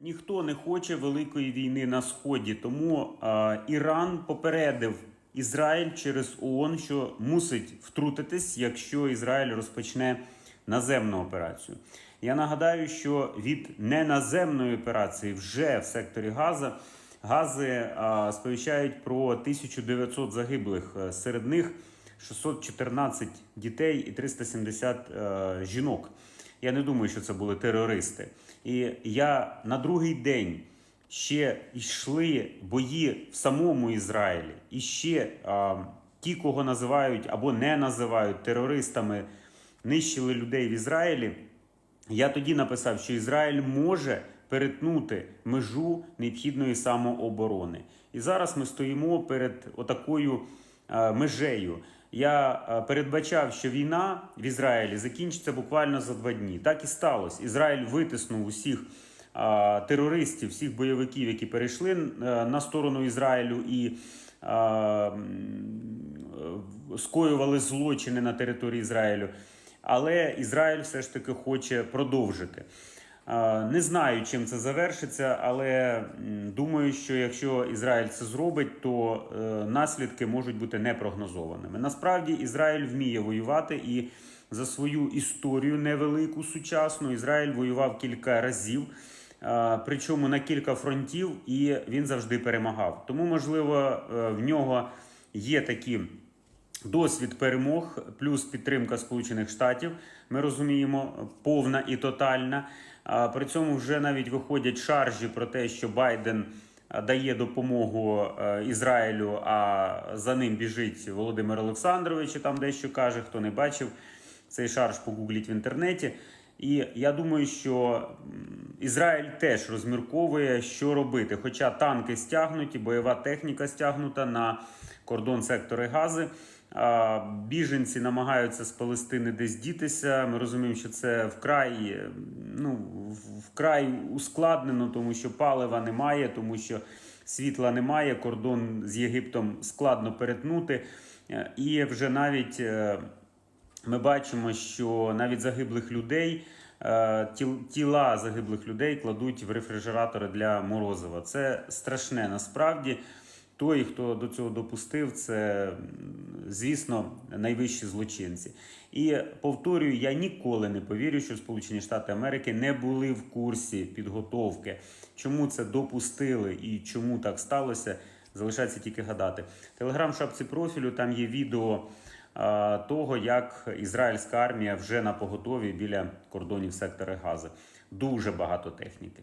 Ніхто не хоче великої війни на сході, тому е, Іран попередив Ізраїль через ООН, що мусить втрутитись, якщо Ізраїль розпочне наземну операцію. Я нагадаю, що від неназемної операції вже в секторі Газа Гази е, сповіщають про 1900 загиблих. Е, Серед них 614 дітей і 370 е, жінок. Я не думаю, що це були терористи. І я на другий день ще йшли бої в самому Ізраїлі, і ще а, ті, кого називають або не називають терористами, нищили людей в Ізраїлі. Я тоді написав, що Ізраїль може перетнути межу необхідної самооборони. І зараз ми стоїмо перед отакою межею. Я е, передбачав, що війна в Ізраїлі закінчиться буквально за два дні. Так і сталося. Ізраїль витиснув усіх е, терористів, всіх бойовиків, які перейшли е, на сторону Ізраїлю і е, е, скоювали злочини на території Ізраїлю. Але Ізраїль все ж таки хоче продовжити. Не знаю, чим це завершиться, але думаю, що якщо Ізраїль це зробить, то е, наслідки можуть бути непрогнозованими. Насправді Ізраїль вміє воювати і за свою історію невелику сучасну Ізраїль воював кілька разів. Причому на кілька фронтів, і він завжди перемагав. Тому, можливо, е, в нього є такі досвід перемог, плюс підтримка Сполучених Штатів. Ми розуміємо, повна і тотальна. При цьому вже навіть виходять шаржі про те, що Байден дає допомогу Ізраїлю, а за ним біжить Володимир Олександрович. і Там дещо каже, хто не бачив цей шарж, погугліть в інтернеті. І я думаю, що Ізраїль теж розмірковує, що робити. Хоча танки стягнуті, бойова техніка стягнута на кордон сектори Гази. Біженці намагаються з Палестини десь дітися. Ми розуміємо, що це вкрай, ну, вкрай ускладнено, тому що палива немає, тому що світла немає, кордон з Єгиптом складно перетнути. Е, І вже навіть. е, ми бачимо, що навіть загиблих людей, е, тіла загиблих людей кладуть в рефрижератори для морозива. Це страшне насправді. Той, хто до цього допустив, це, звісно, найвищі злочинці. І повторюю, я ніколи не повірю, що Сполучені Штати Америки не були в курсі підготовки. Чому це допустили і чому так сталося, залишається тільки гадати. Телеграм шапці профілю там є відео того, як ізраїльська армія вже на поготові біля кордонів сектора Гази. Дуже багато техніки.